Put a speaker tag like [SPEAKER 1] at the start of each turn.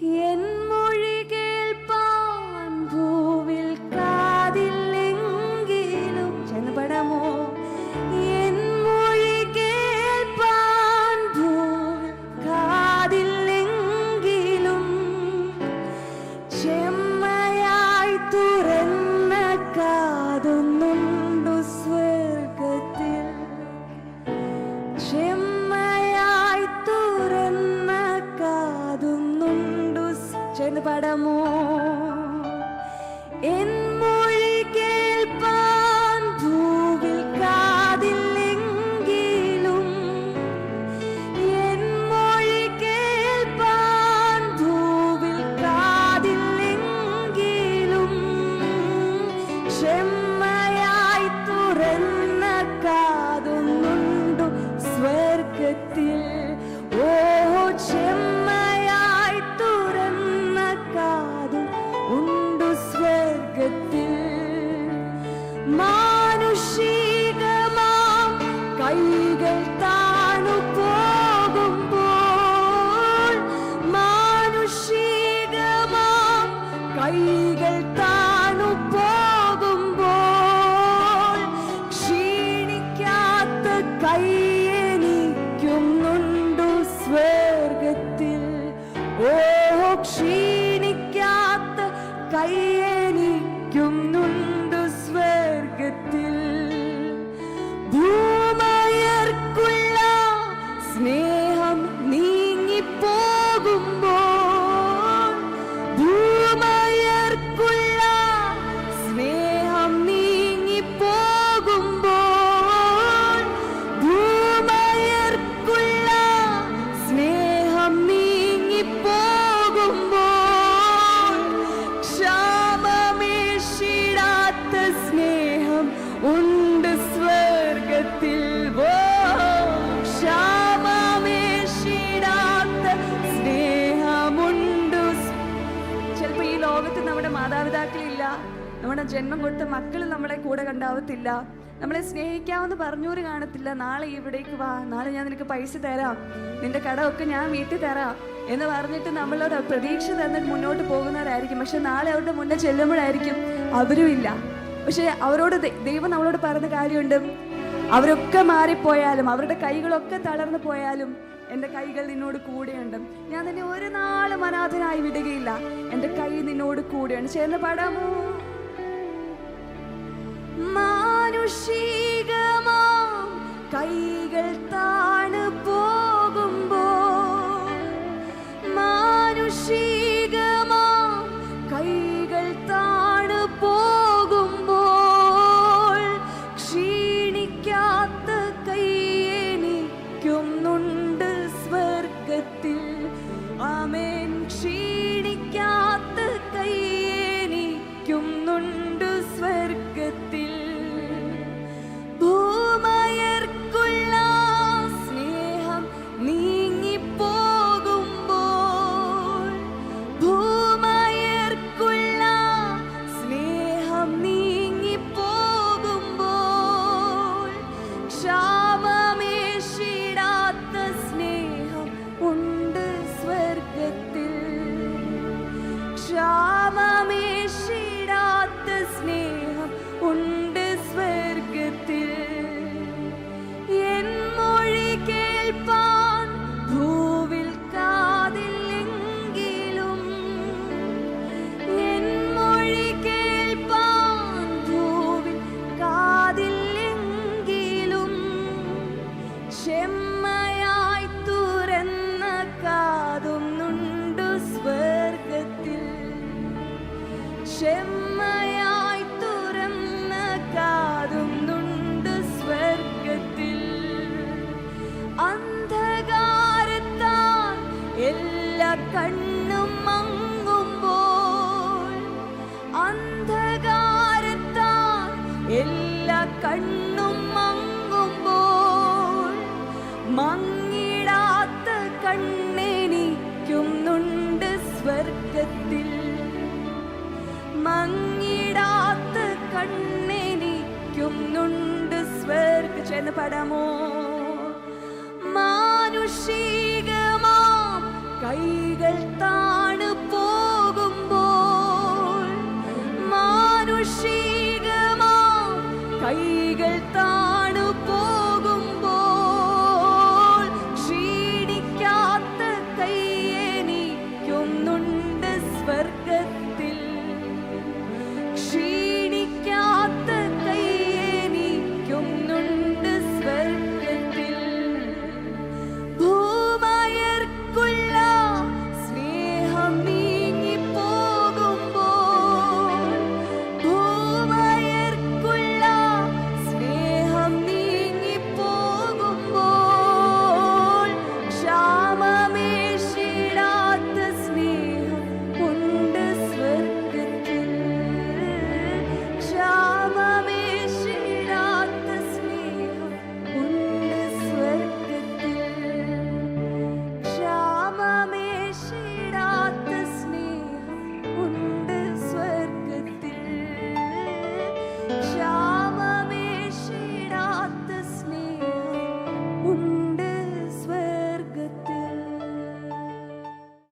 [SPEAKER 1] Yeah. ക്ഷീണിക്കാത്ത കൈയെനിക്കുന്നുണ്ടു സ്വർഗത്തിൽ. സ്വർഗത്തിൽ. ജന്മം കൊടുത്ത മക്കൾ നമ്മളെ കൂടെ കണ്ടാവത്തില്ല. നമ്മളെ സ്നേഹിക്കാമെന്ന് പറഞ്ഞൂര് കാണത്തില്ല. നാളെ ഇവിടേക്ക് വാ. നാളെ ഞാൻ നിനക്ക് പൈസ തരാം. നിന്റെ കടമൊക്കെ ഞാൻ വീട്ടിൽ തരാം എന്ന് പറഞ്ഞിട്ട് നമ്മളോട് പ്രതീക്ഷ തന്നിട്ട് മുന്നോട്ട് പോകുന്നവരായിരിക്കും. പക്ഷെ നാളെ അവരുടെ മുന്നേ ചെല്ലുമ്പോഴായിരിക്കും അവരും ഇല്ല. പക്ഷെ അവരോട് ദൈവം നമ്മളോട് പറഞ്ഞ കാര്യമുണ്ട്. അവരൊക്കെ മാറിപ്പോയാലും അവരുടെ കൈകളൊക്കെ തളർന്നു പോയാലും എന്റെ കൈകൾ നിന്നോട് കൂടെയുണ്ട്. ഞാൻ നിന്നെ ഒരു നാളും അനാഥനായി വിടുകയില്ല. എന്റെ കൈ നിന്നോട് കൂടെയുണ്ട്. ചേർന്ന് പാടാമോ? മാനുഷികമാം. കൈകൾ കണ്ണും മങ്ങുമ്പോൾ. കണ്ണും മങ്ങുമ്പോൾ. മങ്ങിടാത്ത കണ്ണെനിക്കുന്നുണ്ട് കൂടാത്ത കണ്ണെനിക്കുന്നുണ്ട് സ്വർഗിച്ചെന്ന് പടമോ? മാനുഷികമാ കൈകൾ താണു പോകുമ്പോൾ. മാനുഷികമാ കൈകൾ താ